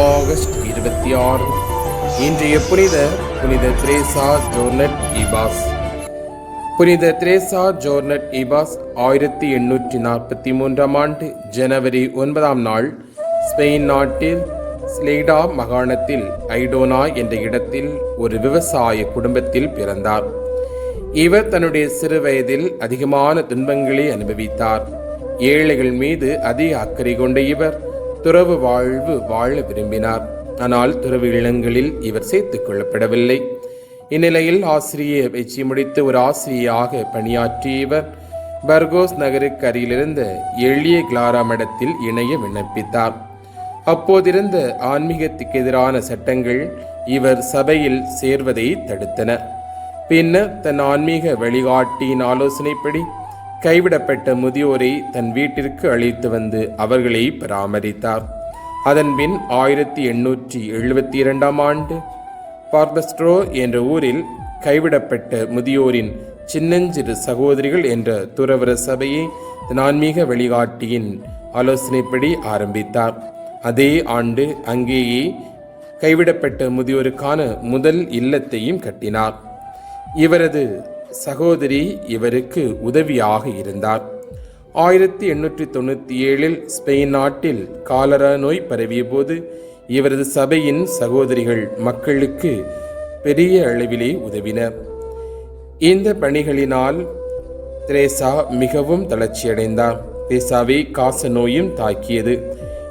August இருபத்தி ஆறு. இன்றைய புனித புனித திரேசா ஜோர்னட் இபாஸ் புனித திரேசா ஜோர்னட் இபாஸ் ஆயிரத்தி எண்ணூற்றி நாற்பத்தி மூன்றாம் ஆண்டு ஜனவரி ஒன்பதாம் நாள் ஸ்பெயின் நாட்டில் ஸ்லேடா மாகாணத்தில் ஐடோனா என்ற இடத்தில் ஒரு விவசாய குடும்பத்தில் பிறந்தார். இவர் தன்னுடைய சிறு வயதில் அதிகமான துன்பங்களை அனுபவித்தார். ஏழைகள் மீது அதிக அக்கறை கொண்ட இவர் துறவு வாழ்வு வாழ விரும்பினார். ஆனால் துறவு இல்லங்களில் இவர் சேர்த்துக் கொள்ளப்படவில்லை. இந்நிலையில் ஆசிரியை பயிற்சி முடித்து ஒரு ஆசிரியராக பணியாற்றிய இவர் பர்கோஸ் நகருக்கு அருகிலிருந்த எளிய கிளாரா மடத்தில் இணைய விண்ணப்பித்தார். அப்போதிருந்த ஆன்மீகத்துக்கு எதிரான சட்டங்கள் இவர் சபையில் சேர்வதை தடுத்தன. பின்னர் தன் ஆன்மீக வழிகாட்டியின் ஆலோசனைப்படி கைவிடப்பட்ட முதியோரை தன் வீட்டிற்கு அழைத்து வந்து அவர்களை பராமரித்தார். அதன்பின் ஆயிரத்தி எண்ணூற்றி எழுபத்தி இரண்டாம் ஆண்டு பார்பஸ்ட்ரோ என்ற ஊரில் கைவிடப்பட்ட முதியோரின் சின்னஞ்சிறு சகோதரிகள் என்ற துறவர சபையை தன் ஆன்மீக வழிகாட்டியின் ஆலோசனைப்படி ஆரம்பித்தார். அதே ஆண்டு அங்கேயே கைவிடப்பட்ட முதியோருக்கான முதல் இல்லத்தையும் கட்டினார். இவரது சகோதரி இவருக்கு உதவியாக இருந்தார். ஆயிரத்தி எண்ணூற்றி தொண்ணூற்றி ஏழில் ஸ்பெயின் நாட்டில் காலரா நோய் பரவிய போது இவரது சபையின் சகோதரிகள் மக்களுக்கு பெரிய அளவிலே உதவினர். இந்த பணிகளினால் திரேசா மிகவும் தளர்ச்சியடைந்தார். திரேசாவை காச நோயும் தாக்கியது.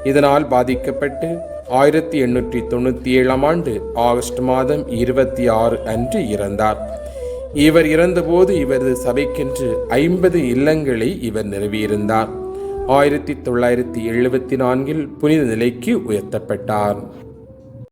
இதனால் பாதிக்கப்பட்டு ஆயிரத்தி எண்ணூற்றி தொண்ணூற்றி ஏழாம் ஆண்டு ஆகஸ்ட் மாதம் இருபத்தி ஆறு அன்று இறந்தார். இவர் இறந்தபோது இவரது சபைக்கென்று ஐம்பது இல்லங்களை இவர் நிறுவியிருந்தார். ஆயிரத்தி தொள்ளாயிரத்தி எழுபத்தி நான்கில் புனித நிலைக்கு உயர்த்தப்பட்டார்.